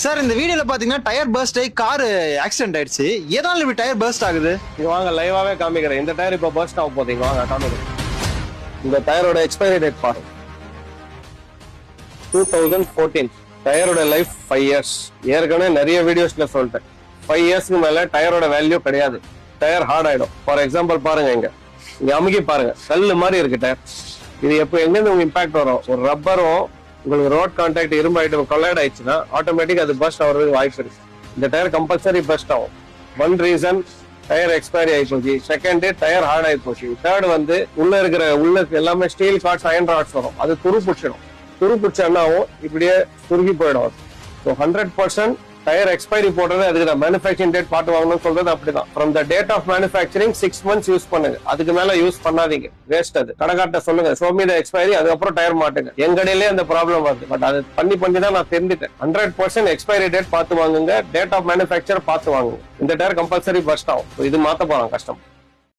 Sir இந்த வீடியோல பாத்தீங்கன்னா டயர் பர்ஸ்ட் ஆகி கார் ஆக்சிடென்ட் ஆயிடுச்சு. ஏதாவது இப்படி டயர் பர்ஸ்ட் ஆகுது? இது வாங்க லைவாவே காமிக்கிறேன். இந்த டயர் இப்போ பர்ஸ்ட் ஆக போதீங்க வாங்க காமிக்கிறேன். இந்த டயரோட எக்ஸ்பைரி டேட் பாருங்க. டூ தௌசண்ட் ஃபோர்டீன் டயரோட லைஃப் ஃபைவ் இயர்ஸ் ஏற்கனவே நிறைய வீடியோஸ்ல சொல்லிட்டேன். ஃபைவ் இயர்ஸ்க்கு மேல டயரோட வேல்யூ கிடையாது. டயர் ஹார்ட் ஆயிடும். ஃபார் எக்ஸாம்பிள் பாருங்க இங்க. இங்க அமுக்கி பாருங்க. கல் மாதிரி இருக்கு டயர் இது எப்போ எங்கேருந்து உங்களுக்கு இம்பாக்ட் வரும்? ஒரு ரப்பரும் உங்களுக்கு ரோட் கான்டாக்ட் இரும்பாயிட்டு கொள்ளையட் ஆயிடுச்சுன்னா ஆட்டோமேட்டிக் அது பஸ்ட் ஆகிறதுக்கு வாய்ப்பு இருக்கு. இந்த டயர் கம்பல்சரி பஸ்ட் ஆகும். ஒன் ரீசன் டயர் எக்ஸ்பைரி ஆகி போச்சு. செகண்ட் டயர் ஹார்ட் ஆகி போச்சு. தேர்ட் வந்து உள்ள இருக்கிற உள்ள இருக்க எல்லாமே ஸ்டீல் கார்ட்ஸ் அயன் ராட்ஸ் வரும். அது துரு பிடிச்சிடும் துரு பிடிச்சா என்ன ஆகும்? இப்படியே துருகி போயிடும். So hundred percent tyre expiry போடுறது அதுக்கு தான் மேனுஃபேக்சரிங் டேட் பாட்டு வாங்கணும்னு சொல்றது அப்படிதான். From the date of manufacturing six months use பண்ணுங்க. அதுக்கு மேல யூஸ் பண்ணாதீங்க. வேஸ்ட் அது. கடைக்காட்ட சொல்லுங்க சோமி த எக்ஸ்பைரி அதுக்கப்புறம் டயர் மாட்டுங்க. எங்கடையிலே அந்த ப்ராப்ளம் வருது. பட் அது பண்ணி பண்ணி தான் நான் தெரிஞ்சுட்டேன். ஹண்ட்ரட் பர்சன்ட் எக்ஸ்பைரி டேட் பார்த்து வாங்குங்க டேட் ஆஃப் மேனுஃபேக்சர் பார்த்து வாங்குங்க. இந்த டயர் கம்பல்சரி பஸ்ட் ஆகும். இது மாத்த போறோம் கஷ்டம்